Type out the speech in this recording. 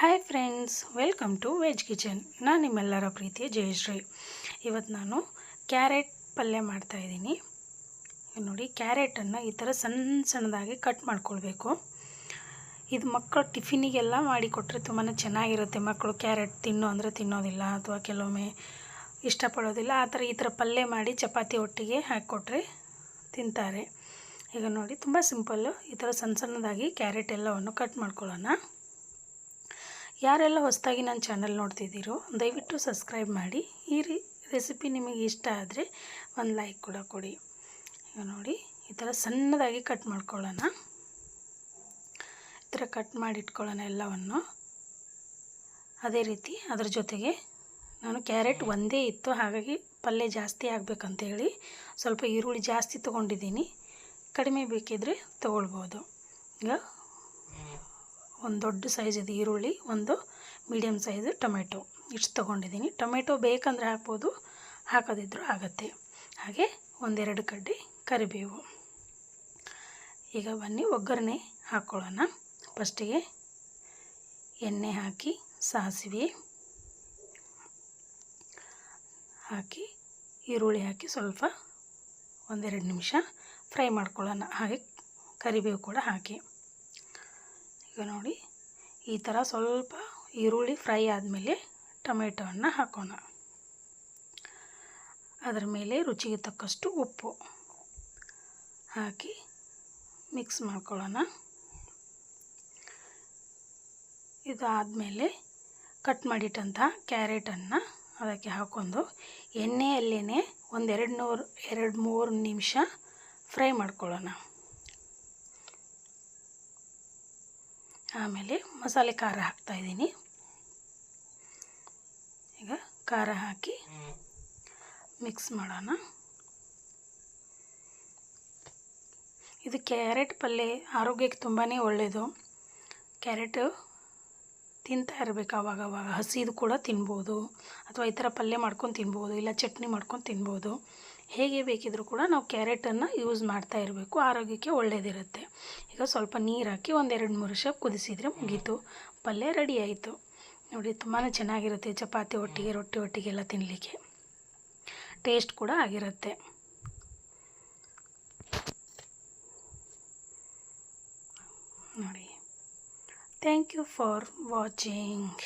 Hi friends welcome to veg kitchen ನಾನು ನಿಮ್ಮೆಲ್ಲರ ಪ್ರೀತಿಯ ಜಯಶ್ರೀ. ಇವತ್ತು ನಾನು ಕ್ಯಾರೆಟ್ ಪಲ್ಯ ಮಾಡ್ತಾಯಿದ್ದೀನಿ ನೋಡಿ ಕ್ಯಾರೆಟನ್ನು ಈ ಥರ ಸಣ್ಣ ಸಣ್ಣದಾಗಿ ಕಟ್ ಮಾಡ್ಕೊಳ್ಬೇಕು. ಇದು ಮಕ್ಕಳು ಟಿಫಿನಿಗೆಲ್ಲ ಮಾಡಿಕೊಟ್ರೆ ತುಂಬಾ ಚೆನ್ನಾಗಿರುತ್ತೆ. ಮಕ್ಕಳು ಕ್ಯಾರೆಟ್ ತಿನ್ನು ಅಂದರೆ ತಿನ್ನೋದಿಲ್ಲ, ಅಥವಾ ಕೆಲವೊಮ್ಮೆ ಇಷ್ಟಪಡೋದಿಲ್ಲ. ಆ ಥರ ಈ ಥರ ಪಲ್ಯ ಮಾಡಿ ಚಪಾತಿ ಒಟ್ಟಿಗೆ ಹಾಕಿಕೊಟ್ರೆ ತಿಂತಾರೆ. ಈಗ ನೋಡಿ, ತುಂಬ ಸಿಂಪಲ್ಲು ಈ ಥರ ಸಣ್ಣ ಸಣ್ಣದಾಗಿ ಕ್ಯಾರೆಟ್ ಎಲ್ಲವನ್ನು ಕಟ್ ಮಾಡ್ಕೊಳ್ಳೋಣ. ಯಾರೆಲ್ಲ ಹೊಸದಾಗಿ ನನ್ನ ಚಾನಲ್ ನೋಡ್ತಿದ್ದೀರೋ, ದಯವಿಟ್ಟು ಸಬ್ಸ್ಕ್ರೈಬ್ ಮಾಡಿ. ಈ ರೀ, ರೆಸಿಪಿ ನಿಮಗೆ ಇಷ್ಟ ಆದರೆ ಒಂದು ಲೈಕ್ ಕೂಡ ಕೊಡಿ. ಈಗ ನೋಡಿ, ಈ ಥರ ಸಣ್ಣದಾಗಿ ಕಟ್ ಮಾಡ್ಕೊಳ್ಳೋಣ. ಈ ಥರ ಕಟ್ ಮಾಡಿ ಇಟ್ಕೊಳ್ಳೋಣ ಎಲ್ಲವನ್ನು. ಅದೇ ರೀತಿ ಅದರ ಜೊತೆಗೆ ನಾನು ಕ್ಯಾರೆಟ್ ಒಂದೇ ಇತ್ತು, ಹಾಗಾಗಿ ಪಲ್ಯ ಜಾಸ್ತಿ ಆಗಬೇಕಂತೇಳಿ ಸ್ವಲ್ಪ ಈರುಳ್ಳಿ ಜಾಸ್ತಿ ತೊಗೊಂಡಿದ್ದೀನಿ. ಕಡಿಮೆ ಬೇಕಿದ್ದರೆ ತೊಗೊಳ್ಬೋದು. ಈಗ ಒಂದು ದೊಡ್ಡ ಸೈಜಿದು ಈರುಳ್ಳಿ, ಒಂದು ಮೀಡಿಯಮ್ ಸೈಜ್ ಟೊಮೆಟೊ. ಇಷ್ಟು ತೊಗೊಂಡಿದ್ದೀನಿ. ಟೊಮೆಟೊ ಬೇಕಂದರೆ ಹಾಕ್ಬೋದು, ಹಾಕೋದಿದ್ರೂ ಆಗುತ್ತೆ. ಹಾಗೆ ಒಂದೆರಡು ಕಡ್ಡಿ ಕರಿಬೇವು. ಈಗ ಬನ್ನಿ, ಒಗ್ಗರಣೆ ಹಾಕ್ಕೊಳ್ಳೋಣ ಫಸ್ಟಿಗೆ ಎಣ್ಣೆ ಹಾಕಿ, ಸಾಸಿವೆ ಹಾಕಿ, ಈರುಳ್ಳಿ ಹಾಕಿ ಸ್ವಲ್ಪ ಒಂದೆರಡು ನಿಮಿಷ ಫ್ರೈ ಮಾಡ್ಕೊಳ್ಳೋಣ. ಹಾಗೆ ಕರಿಬೇವು ಕೂಡ ಹಾಕಿ. ಈಗ ನೋಡಿ, ಈ ಥರ ಸ್ವಲ್ಪ ಈರುಳ್ಳಿ ಫ್ರೈ ಆದಮೇಲೆ ಟೊಮೆಟೊವನ್ನು ಹಾಕೋಣ. ಅದರ ಮೇಲೆ ರುಚಿಗೆ ತಕ್ಕಷ್ಟು ಉಪ್ಪು ಹಾಕಿ ಮಿಕ್ಸ್ ಮಾಡ್ಕೊಳ್ಳೋಣ. ಇದಾದಮೇಲೆ ಕಟ್ ಮಾಡಿಟ್ಟಂಥ ಕ್ಯಾರೆಟನ್ನು ಅದಕ್ಕೆ ಹಾಕ್ಕೊಂಡು ಎಣ್ಣೆಯಲ್ಲೇ ಒಂದೆರಡು ನೂರು ಎರಡು ಮೂರು ನಿಮಿಷ ಫ್ರೈ ಮಾಡ್ಕೊಳ್ಳೋಣ. ಆಮೇಲೆ ಮಸಾಲೆ ಖಾರ ಹಾಕ್ತಾಯಿದ್ದೀನಿ ಈಗ ಖಾರ ಹಾಕಿ ಮಿಕ್ಸ್ ಮಾಡೋಣ. ಇದು ಕ್ಯಾರೆಟ್ ಪಲ್ಯ ಆರೋಗ್ಯಕ್ಕೆ ತುಂಬಾ ಒಳ್ಳೆಯದು ಕ್ಯಾರೆಟು ತಿಂತಾ ಇರಬೇಕು ಅವಾಗ ಅವಾಗ ಹಸಿದು ಕೂಡ ತಿನ್ಬೋದು. ಅಥವಾ ಈ ಥರ ಪಲ್ಯ ಮಾಡ್ಕೊಂಡು ತಿನ್ಬೋದು, ಇಲ್ಲ ಚಟ್ನಿ ಮಾಡ್ಕೊಂಡು ತಿನ್ಬೋದು. ಹೇಗೆ ಬೇಕಿದ್ರೂ ಕೂಡ ನಾವು ಕ್ಯಾರೆಟನ್ನು ಯೂಸ್ ಮಾಡ್ತಾ ಇರಬೇಕು. ಆರೋಗ್ಯಕ್ಕೆ ಒಳ್ಳೆಯದಿರುತ್ತೆ ಈಗ ಸ್ವಲ್ಪ ನೀರು ಹಾಕಿ ಒಂದೆರಡು ಮೂರು ವರ್ಷ ಕುದಿಸಿದರೆ ಮುಗೀತು. ಪಲ್ಯ ರೆಡಿ ಆಯಿತು. ನೋಡಿ ತುಂಬಾ ಚೆನ್ನಾಗಿರುತ್ತೆ ಚಪಾತಿ ಒಟ್ಟಿಗೆ, ರೊಟ್ಟಿ ಒಟ್ಟಿಗೆಲ್ಲ ತಿನ್ನಲಿಕ್ಕೆ ಟೇಸ್ಟ್ ಕೂಡ ಆಗಿರುತ್ತೆ. ನೋಡಿ. Thank you for watching.